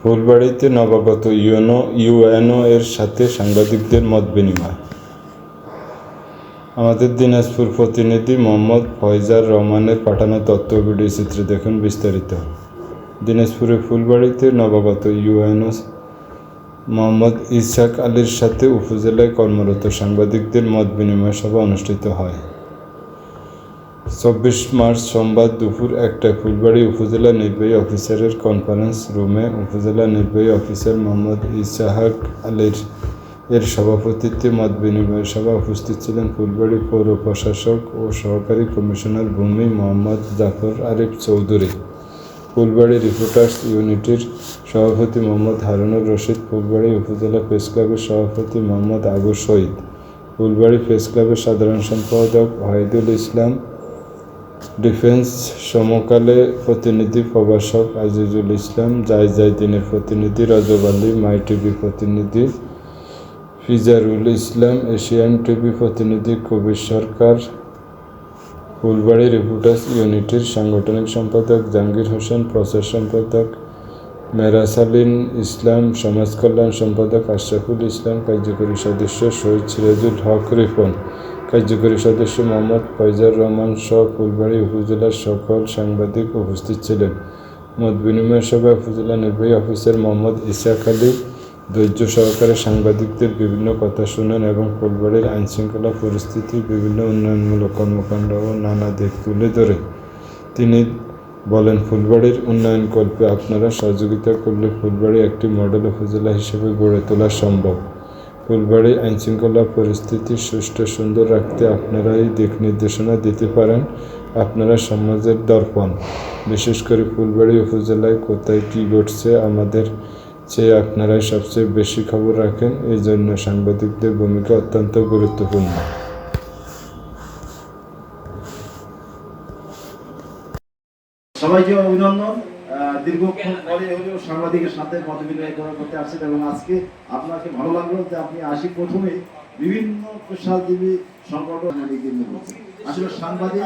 ফুলবাড়ীতে নবাগত UNO UNO এর সাথে সাংবাদিকদের মত বিনিময়। আমাদের দিনাজপুর প্রতিনিধি মোহাম্মদ ফয়জার রহমানের পাঠানো তথ্য ভিডিও চিত্রে দেখুন বিস্তারিত। দিনাজপুরের ফুলবাড়িতে নবাগত ইউএনও মোহাম্মদ ইসহাক আলীর সাথে উপজেলায় কর্মরত সাংবাদিকদের মত বিনিময় সভা অনুষ্ঠিত হয়। চব্বিশ মার্চ সোমবার দুপুর একটায় ফুলবাড়ী উপজেলা নির্বাহী অফিসারের কনফারেন্স রুমে উপজেলা নির্বাহী অফিসার মোহাম্মদ ইসাহাক আলীর এর সভাপতিত্বে মত বিনিময় সভা উপস্থিত ছিলেন ফুলবাড়ী পৌর প্রশাসক ও সহকারী কমিশনার ভূমি মোহাম্মদ জাফর আরিফ চৌধুরী। ফুলবাড়ী রিপোর্টার্স ইউনিটির সভাপতি মোহাম্মদ হারুনুর রশিদ, ফুলবাড়ী উপজেলা প্রেস ক্লাবের সভাপতি মোহাম্মদ আবু শহীদ ফুলবাড়ী প্রেস ক্লাবের সাধারণ সম্পাদক ওয়াহিদুল ইসলাম ডিফেন্স সমকালে প্রতিনিধি প্রভাষক আজিজুল ইসলাম জাই জাইদিনের প্রতিনিধি, রজব আলী, মাই টিভি প্রতিনিধি, ফিজারুল ইসলাম, এশিয়ান টিভি প্রতিনিধি, কবির সরকার, ফুলবাড়ী রিপোর্টার্স ইউনিটির সাংগঠনিক সম্পাদক, জাহাঙ্গীর হোসেন, প্রচার সম্পাদক মেরাসালিন ইসলাম, সমাজ কল্যাণ সম্পাদক আশরাফুল ইসলাম, কার্যকরী সদস্য শহীদ সিরাজুল হক রিপন। কার্যকরী সদস্য মোহাম্মদ ফয়জার রহমান সহ ফুলবাড়ী উপজেলার সকল সাংবাদিক উপস্থিত ছিলেন। মত বিনিময় সভায় উপজেলা নির্বাহী অফিসার মোহাম্মদ ইসাক আলী ধৈর্য সহকারে সাংবাদিকদের বিভিন্ন কথা শুনেন এবং ফুলবাড়ির আইনশৃঙ্খলা পরিস্থিতি বিভিন্ন উন্নয়নমূলক কর্মকাণ্ড ও নানা দিক তুলে ধরে। তিনি বলেন, ফুলবাড়ির উন্নয়ন কল্পে আপনারা সহযোগিতা করলে ফুলবাড়ি একটি মডেল উপজেলা হিসেবে গড়ে তোলা সম্ভব। ফুলবাড়ি আইনশৃঙ্খলা পরিস্থিতি সুষ্ঠু সুন্দর রাখতে আপনারাই দিক নির্দেশনা দিতে পারেন। আপনারা সমাজের দর্পণ। বিশেষ করে ফুলবাড়ি উপজেলায় কোথায় কী ঘটছে আমাদের চেয়ে আপনারাই সবচেয়ে বেশি খবর রাখেন। এই জন্য সাংবাদিকদের ভূমিকা অত্যন্ত গুরুত্বপূর্ণ। সবাইকে অভিনন্দন। দীর্ঘক্ষণ পরে হলেও সাংবাদিকের সাথে মত বিনিময় করতে আসছেন এবং আজকে আপনাকে ভালো লাগল যে আপনি আসি প্রথমে বিভিন্ন পেশাজীবী সংগঠন আসলে সাংবাদিক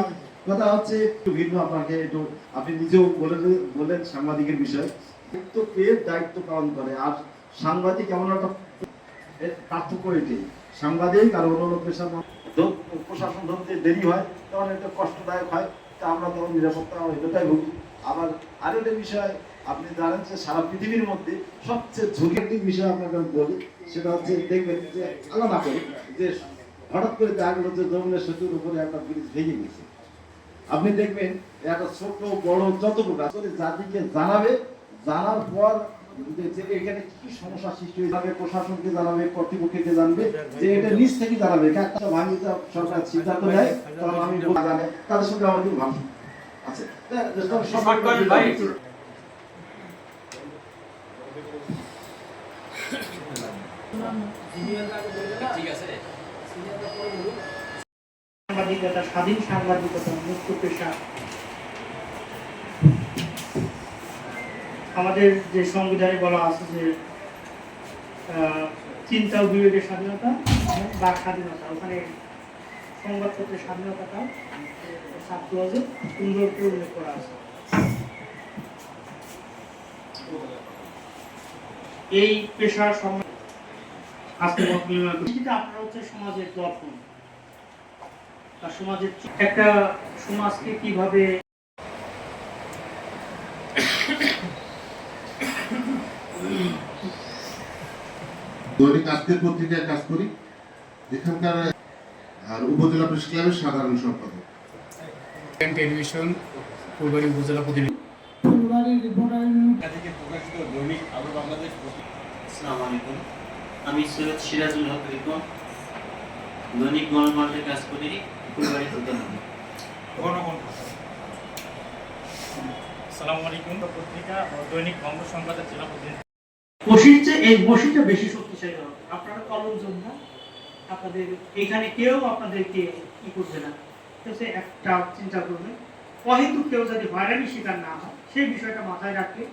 কথা হচ্ছে, একটু ভিন্ন আপনাকে একটু, আপনি নিজেও বলে বললেন সাংবাদিকের বিষয়। দায়িত্ব পেয়ে দায়িত্ব পালন করে? আর সাংবাদিক এমন একটা পার্থক্য এটাই সাংবাদিক আর মধ্যে ধ- প্রশাসন ধরতে দেরি হয়, তখন একটা কষ্টদায়ক হয়। তা আমরা তখন নিরাপত্তা এটাই ভুগি। আবার আরও একটা বিষয়, আপনি জানেন যে সারা পৃথিবীর মধ্যে সবচেয়ে একটি বিষয় আপনাকে আমি বলি, সেটা হচ্ছে দেখবেন যে না করি যে হঠাৎ করে দেখা গেলো যে যমুনা সেতুর উপরে একটা ব্রিজ ভেঙে গেছে। আপনি দেখবেন, একটা ছোট বড় যত প্রকার করে জাতিকে জানাবে জানার পর এখানে কি সমস্যা সৃষ্টি হয়ে প্রশাসনকে জানাবে, কর্তৃপক্ষকে জানবে, যে এটা নিজ থেকে জানাবে একটা ভাঙি সরকার সিদ্ধান্ত নেয় আমি জানে তাদের সঙ্গে তা- সব সাংবাদিকতা, স্বাধীন সাংবাদিকতা, মুক্ত পেশা। আমাদের যে সংবিধানে বলা আছে যে চিন্তা বিবেকের স্বাধীনতা বাক স্বাধীনতা, ওখানে সংবাদপত্রের স্বাধীনতাটা সাত ক্লজে সুন্দর করে উল্লেখ করা আছে। এই পেশার সম্মান আপনারা হচ্ছে সমাজের দর্পণ। আর সমাজের একটা সমাজকে কীভাবে দৈনিক আজকের পত্রিকায় কাজ করি। এখানকার আর উপজেলা প্রেস ক্লাবের সাধারণ সম্পাদক। টেলিভিশন ফুলবাড়ি উপজেলা প্রতিনিধি। আসসালামু আলাইকুম। আমি সৈয়দ সিরাজুল হক রিপন। দৈনিক গণমাধ্যমে কাজ করি ফুলবাড়ি প্রতিনিধি সালামু আলাইকুম। পত্রিকা ও দৈনিক বঙ্গ সংবাদের জেলা প্রতিনিধি। বসির এই বসিটা বেশি শক্তিশালী হবে। আপনারা কলম যোদ্ধা আপনাদের, এখানে কেউ আপনাদেরকে কি করবে না? তো সে একটা চিন্তা করবে। অহেতু কেউ যদি হয়রানি শিকার না হয়, সেই বিষয়টা মাথায় রাখলে